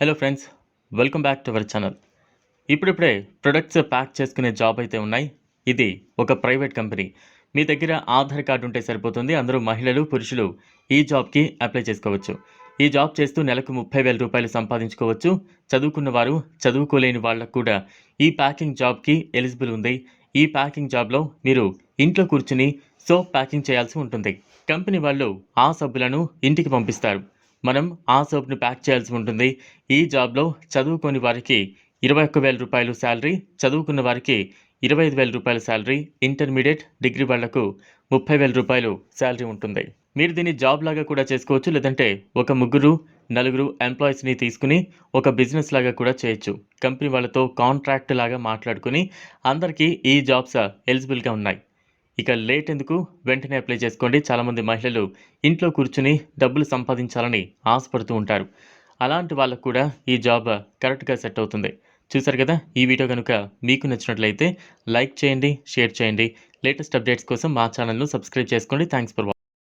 Hello friends welcome back to our channel ఇప్పుడిప్పుడే products pack చేసుకునే job అయితే ఉన్నాయి. ఇది ఒక ప్రైవేట్ కంపెనీ మీ దగ్గర ఆధార్ కార్డు ఉంటే సరిపోతుంది. అందరూ మహిళలు పురుషులు ఈ జాబ్కి అప్లై చేసుకోవచ్చు. ఈ జాబ్ చేస్తూ నెలకు ముప్పై వేల రూపాయలు సంపాదించుకోవచ్చు. చదువుకున్న వారు చదువుకోలేని వాళ్ళకు కూడా ఈ ప్యాకింగ్ జాబ్కి ఎలిజిబుల్ ఉంది. ఈ ప్యాకింగ్ జాబ్లో మీరు ఇంట్లో కూర్చుని సోప్ ప్యాకింగ్ చేయాల్సి ఉంటుంది. కంపెనీ వాళ్ళు ఆ సబ్బులను ఇంటికి పంపిస్తారు. మనం ఆ సోప్ను ప్యాక్ చేయాల్సి ఉంటుంది. ఈ జాబ్లో చదువుకోని వారికి ఇరవై ఒక్క వేల రూపాయలు శాలరీ చదువుకున్న వారికి ఇరవై ఐదు వేల రూపాయల శాలరీ ఇంటర్మీడియట్ డిగ్రీ వాళ్ళకు ముప్పై వేల రూపాయలు శాలరీ ఉంటుంది. మీరు దీన్ని జాబ్ లాగా కూడా చేసుకోవచ్చు లేదంటే ఒక ముగ్గురు నలుగురు ఎంప్లాయీస్ని తీసుకుని ఒక బిజినెస్ లాగా కూడా చేయొచ్చు. కంపెనీ వాళ్ళతో కాంట్రాక్ట్ లాగా మాట్లాడుకుని అందరికీ ఈ జాబ్స్ ఎలిజిబుల్గా ఉన్నాయి. ఇక లేట్ ఎందుకు? వెంటనే అప్లై చేసుకోండి. చాలామంది మహిళలు ఇంట్లో కూర్చుని డబ్బులు సంపాదించాలని ఆశపడుతూ ఉంటారు. అలాంటి వాళ్ళకు కూడా ఈ జాబ్ కరెక్ట్గా సెట్ అవుతుంది. చూసారు కదా? ఈ వీడియో కనుక మీకు నచ్చినట్లయితే లైక్ చేయండి షేర్ చేయండి. లేటెస్ట్ అప్డేట్స్ కోసం మా ఛానల్ను సబ్స్క్రైబ్ చేసుకోండి. Thanks for